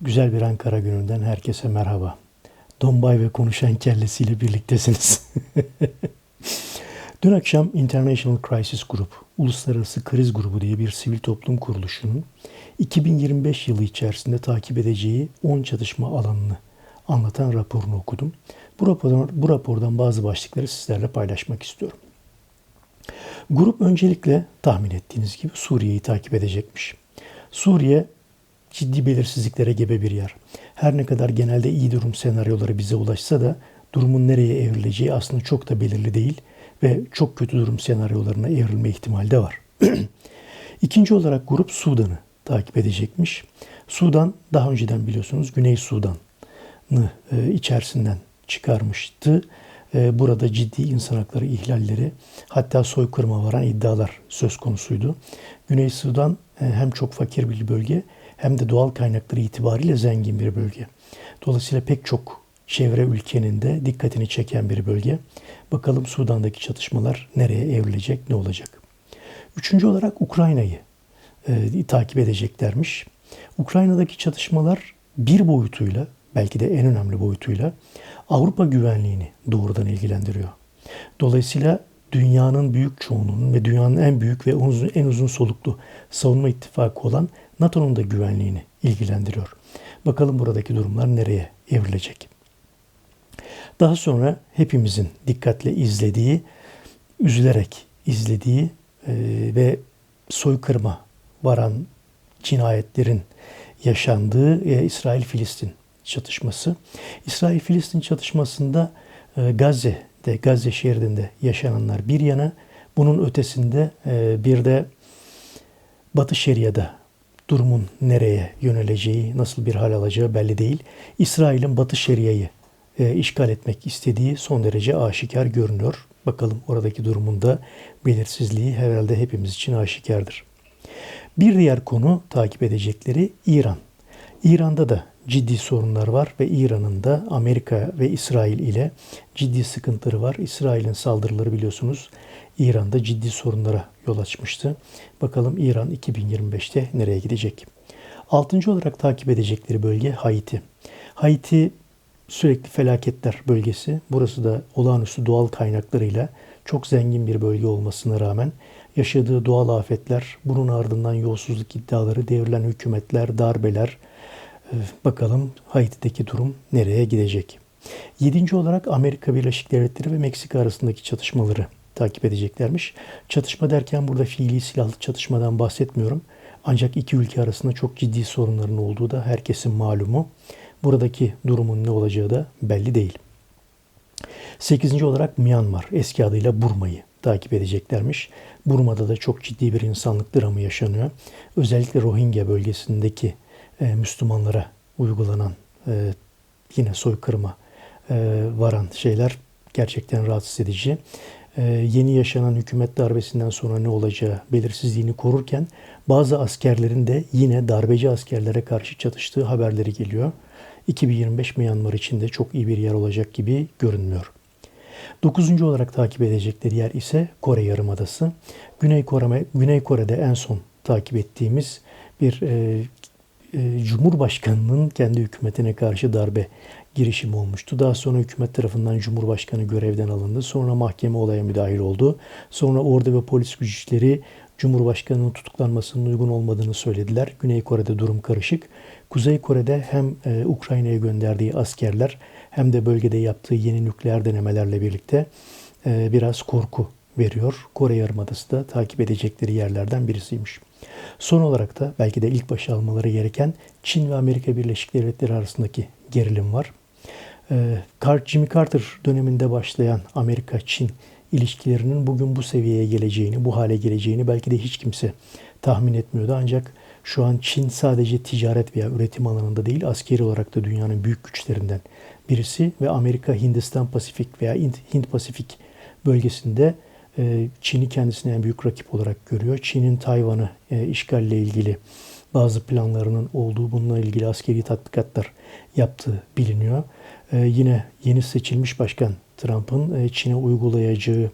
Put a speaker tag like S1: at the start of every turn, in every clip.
S1: Güzel bir Ankara gününden herkese merhaba. Dombay ve konuşan kellesiyle birliktesiniz. Dün akşam International Crisis Group, Uluslararası Kriz Grubu diye bir sivil toplum kuruluşunun 2025 yılı içerisinde takip edeceği 10 çatışma alanını anlatan raporunu okudum. Bu rapordan, bu rapordan bazı başlıkları sizlerle paylaşmak istiyorum. Grup öncelikle tahmin ettiğiniz gibi Suriye'yi takip edecekmiş. Suriye ciddi belirsizliklere gebe bir yer. Her ne kadar genelde iyi durum senaryoları bize ulaşsa da durumun nereye evrileceği aslında çok da belirli değil ve çok kötü durum senaryolarına evrilme ihtimali de var. İkinci olarak grup Sudan'ı takip edecekmiş. Sudan daha önceden biliyorsunuz Güney Sudan'ı e, içerisinden çıkarmıştı. E, burada ciddi insan hakları ihlalleri hatta soykırıma varan iddialar söz konusuydu. Güney Sudan e, hem çok fakir bir bölge hem de doğal kaynakları itibariyle zengin bir bölge. Dolayısıyla pek çok çevre ülkenin de dikkatini çeken bir bölge. Bakalım Sudan'daki çatışmalar nereye evrilecek, ne olacak? Üçüncü olarak Ukrayna'yı e, takip edeceklermiş. Ukrayna'daki çatışmalar bir boyutuyla, belki de en önemli boyutuyla Avrupa güvenliğini doğrudan ilgilendiriyor. Dolayısıyla dünyanın büyük çoğunluğunun ve dünyanın en büyük ve uzun, en uzun soluklu savunma ittifakı olan NATO'nun da güvenliğini ilgilendiriyor. Bakalım buradaki durumlar nereye evrilecek. Daha sonra hepimizin dikkatle izlediği, üzülerek izlediği e, ve soykırıma varan cinayetlerin yaşandığı e, İsrail-Filistin çatışması. İsrail-Filistin çatışmasında e, Gazze'de, Gazze şehrinde yaşananlar bir yana, bunun ötesinde e, bir de Batı Şeria'da durumun nereye yöneleceği, nasıl bir hal alacağı belli değil. İsrail'in Batı Şeria'yı e, işgal etmek istediği son derece aşikar görünüyor. Bakalım oradaki durumun da belirsizliği herhalde hepimiz için aşikardır. Bir diğer konu takip edecekleri İran. İran'da da ciddi sorunlar var ve İran'ın da Amerika ve İsrail ile ciddi sıkıntıları var. İsrail'in saldırıları biliyorsunuz İran'da ciddi sorunlara yol açmıştı. Bakalım İran 2025'te nereye gidecek? Altıncı olarak takip edecekleri bölge Haiti. Haiti sürekli felaketler bölgesi. Burası da olağanüstü doğal kaynaklarıyla çok zengin bir bölge olmasına rağmen yaşadığı doğal afetler, bunun ardından yolsuzluk iddiaları, devrilen hükümetler, darbeler. Bakalım Haiti'deki durum nereye gidecek? Yedinci olarak Amerika Birleşik Devletleri ve Meksika arasındaki çatışmaları takip edeceklermiş. Çatışma derken burada fiili silahlı çatışmadan bahsetmiyorum. Ancak iki ülke arasında çok ciddi sorunların olduğu da herkesin malumu. Buradaki durumun ne olacağı da belli değil. Sekizinci olarak Myanmar, eski adıyla Burma'yı takip edeceklermiş. Burma'da da çok ciddi bir insanlık dramı yaşanıyor. Özellikle Rohingya bölgesindeki e, Müslümanlara uygulanan e, yine soykırıma e, varan şeyler gerçekten rahatsız edici. E, yeni yaşanan hükümet darbesinden sonra ne olacağı belirsizliğini korurken bazı askerlerin de yine darbeci askerlere karşı çatıştığı haberleri geliyor. 2025 Myanmar için de çok iyi bir yer olacak gibi görünmüyor. Dokuzuncu olarak takip edecekleri yer ise Kore Yarımadası. Güney, Kore, Güney Kore'de en son takip ettiğimiz bir e, Cumhurbaşkanı'nın kendi hükümetine karşı darbe girişimi olmuştu. Daha sonra hükümet tarafından Cumhurbaşkanı görevden alındı. Sonra mahkeme olaya müdahil oldu. Sonra ordu ve polis güçleri Cumhurbaşkanı'nın tutuklanmasının uygun olmadığını söylediler. Güney Kore'de durum karışık. Kuzey Kore'de hem e, Ukrayna'ya gönderdiği askerler hem de bölgede yaptığı yeni nükleer denemelerle birlikte e, biraz korku veriyor. Kore Yarımadası da takip edecekleri yerlerden birisiymiş. Son olarak da belki de ilk başa almaları gereken Çin ve Amerika Birleşik Devletleri arasındaki gerilim var. E, Jimmy Carter döneminde başlayan Amerika-Çin ilişkilerinin bugün bu seviyeye geleceğini, bu hale geleceğini belki de hiç kimse tahmin etmiyordu. Ancak şu an Çin sadece ticaret veya üretim alanında değil, askeri olarak da dünyanın büyük güçlerinden birisi ve Amerika Hindistan Pasifik veya Hint Pasifik bölgesinde Çin'i kendisine en büyük rakip olarak görüyor. Çin'in Tayvan'ı e, işgalle ilgili bazı planlarının olduğu, bununla ilgili askeri tatbikatlar yaptığı biliniyor. E, yine yeni seçilmiş başkan Trump'ın Çin'e uygulayacağı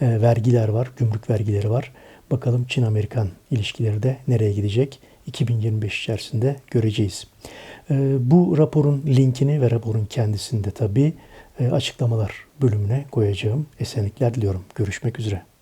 S1: vergiler var, gümrük vergileri var. Bakalım Çin-Amerikan ilişkileri de nereye gidecek? 2025 içerisinde göreceğiz. E, bu raporun linkini ve raporun kendisini de tabii e, açıklamalar bölümüne koyacağım. Esenlikler diliyorum. Görüşmek üzere.